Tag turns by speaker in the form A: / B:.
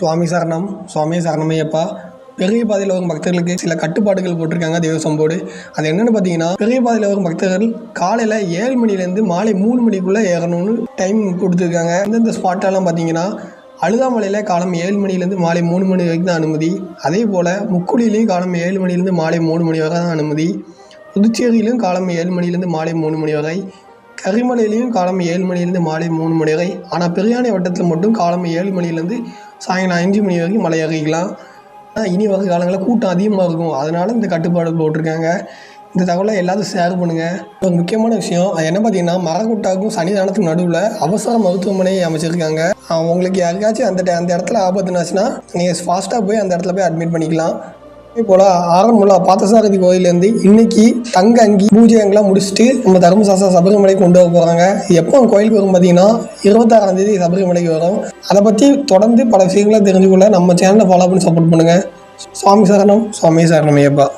A: சுவாமி சரணம் சுவாமி சரணமையப்பா. பெரிய பாதையில் வரும் பக்தர்களுக்கு சில கட்டுப்பாடுகள் போட்டிருக்காங்க தேவசம் போர்டு அது என்னென்னு பார்த்தீங்கன்னா பெரிய பாதையில் வரும் பக்தர்கள் காலையில் ஏழு மணிலேருந்து மாலை மூணு மணிக்குள்ளே ஏறணும்னு டைம் கொடுத்துருக்காங்க. எந்தெந்த ஸ்பாட்டெல்லாம் பார்த்தீங்கன்னா அழுதாமலையில் காலம் ஏழு மணிலேருந்து மாலை மூணு மணி வரைக்கும் தான் அனுமதி. அதே போல் முக்குழிலையும் காலம் ஏழு மணிலேருந்து மாலை மூணு மணி வரை தான் அனுமதி. புதுச்சேரியிலும் காலம் ஏழு மணிலேருந்து மாலை மூணு மணி வரை. கரிமலையிலையும் காலம் ஏழு மணிலேருந்து மாலை மூணு மணி வரை. ஆனால் பெரியானை வட்டத்தில் மட்டும் காலம் ஏழு மணிலேருந்து சாயங்காலம் அஞ்சு மணி வரைக்கும் மலை இறங்கிக்கலாம் ஆனால் இனி வரும் காலங்களில் கூட்டம் அதிகமாக இருக்கும். அதனால் இந்த கட்டுப்பாடு போட்டிருக்காங்க. இந்த தகவலை எல்லாத்தையும் ஷேர் பண்ணுங்கள் ஒரு முக்கியமான விஷயம் அது என்ன பார்த்தீங்கன்னா மரக்குட்டாவுக்கும் சன்னிதானத்துக்கு நடுவில் அவசர மருத்துவமனை அமைச்சிருக்காங்க. உங்களுக்கு யாருக்காச்சும் அந்த டை- அந்த இடத்துல ஆபத்துனாச்சுன்னா நீங்கள் ஃபாஸ்ட்டாக போய் அந்த இடத்துல போய் அட்மிட் பண்ணிக்கலாம். அதே போல் ஆரன்முல்லா பார்த்தசாரதி கோயிலேருந்து இன்னைக்கு தங்க அங்கி பூஜைங்களாம் அங்கெல்லாம் முடிச்சுட்டு நம்ம தர்மசாஸ்திர சபரிமலை கொண்டு வர போகிறாங்க எப்போ கோயிலுக்கு வரும் பார்த்தீங்கன்னா இருபத்தாறாம் தேதி சபரிமலைக்கு வரும். அதை பற்றி தொடர்ந்து பல விஷயங்களை தெரிஞ்சுக்கொள்ள நம்ம சேனலை ஃபாலோ பண்ணி சப்போர்ட் பண்ணுங்கள் சுவாமி சரணம் சுவாமி சரணம் ஐயப்பா